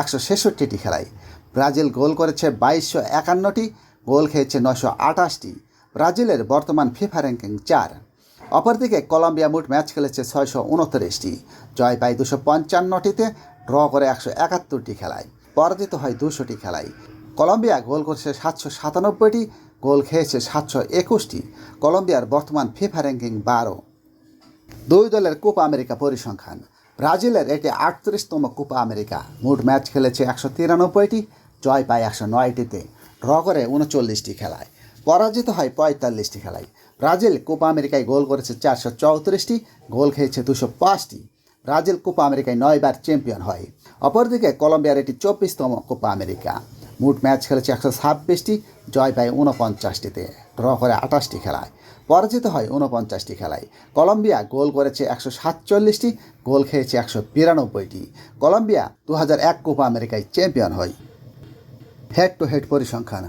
একশো ছেষট্টিটি খেলায়। ব্রাজিল গোল করেছে বাইশশো একান্নটি, গোল খেয়েছে নশো আঠাশটি। ব্রাজিলের বর্তমান ফিফা র্যাঙ্কিং চার। অপরদিকে কলম্বিয়া মোট ম্যাচ খেলেছে ছয়শো উনত্রিশটি। জয় পায় দুশো পঞ্চান্নটিতে, ড্র করে একশো একাত্তরটি খেলায়। পরাজিত হয় দুশোটি খেলায়। কলম্বিয়া গোল করেছে সাতশো সাতানব্বইটি, গোল খেয়েছে সাতশো একুশটি। কলম্বিয়ার বর্তমান ফিফা র্যাঙ্কিং বারো। দুই দলের কোপা আমেরিকা পরিসংখ্যান। ব্রাজিলের এটি আটত্রিশতম কোপা আমেরিকা। মোট ম্যাচ খেলেছে একশো তিরানব্বইটি, জয় পায় একশো নয়টিতে। ড্র করে উনচল্লিশটি খেলায়। পরাজিত হয় পঁয়তাল্লিশটি খেলায়। ব্রাজিল কোপা আমেরিকায় গোল করেছে চারশো চৌত্রিশটি, গোল খেয়েছে দুশো পাঁচটি। ব্রাজিল কোপা আমেরিকায় নয়বার চ্যাম্পিয়ন হয়। অপরদিকে কলম্বিয়ার এটি চব্বিশতম কোপা আমেরিকা। মোট ম্যাচ খেলেছে একশো ছাব্বিশটি, জয় পায় ঊনপঞ্চাশটিতে। ড্র করে আঠাশটি খেলায়। পরাজিত হয় ঊনপঞ্চাশটি খেলায়। কলম্বিয়া গোল করেছে একশো সাতচল্লিশটি, গোল খেয়েছে একশো বিরানব্বইটি। কলম্বিয়া দু হাজার এক কোপা আমেরিকায় চ্যাম্পিয়ন হয়। হেড টু হেড পরিসংখ্যান।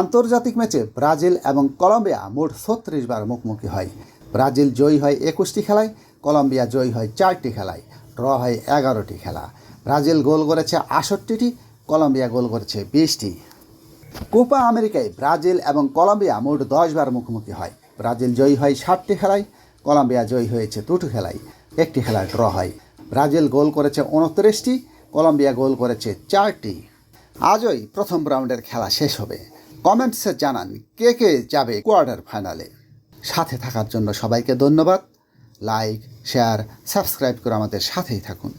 আন্তর্জাতিক ম্যাচে ব্রাজিল এবং কলম্বিয়া মোট ছত্রিশ বার মুখোমুখি হয়। ব্রাজিল জয়ী হয় একুশটি খেলায়, কলম্বিয়া জয়ী হয় চারটি খেলায়, ড্র হয় এগারোটি খেলা। ব্রাজিল গোল করেছে আষট্টিটি, কলম্বিয়া গোল করেছে বিশটি। কোপা আমেরিকায় ব্রাজিল এবং কলম্বিয়া মোট দশবার মুখোমুখি হয়। ব্রাজিল জয়ী হয় ষাটটি খেলায়, কলম্বিয়া জয়ী হয়েছে দুটো খেলায়, একটি খেলা ড্র হয়। ব্রাজিল গোল করেছে উনত্রিশটি, কলম্বিয়া গোল করেছে চারটি। আজই প্রথম রাউন্ডের খেলা শেষ হবে। কমেন্টসে জানান, কে কে যাবে কোয়ার্টার ফাইনালে? সাথে থাকার জন্য সবাইকে ধন্যবাদ। লাইক, শেয়ার, সাবস্ক্রাইব করে আমাদের সাথেই থাকুন।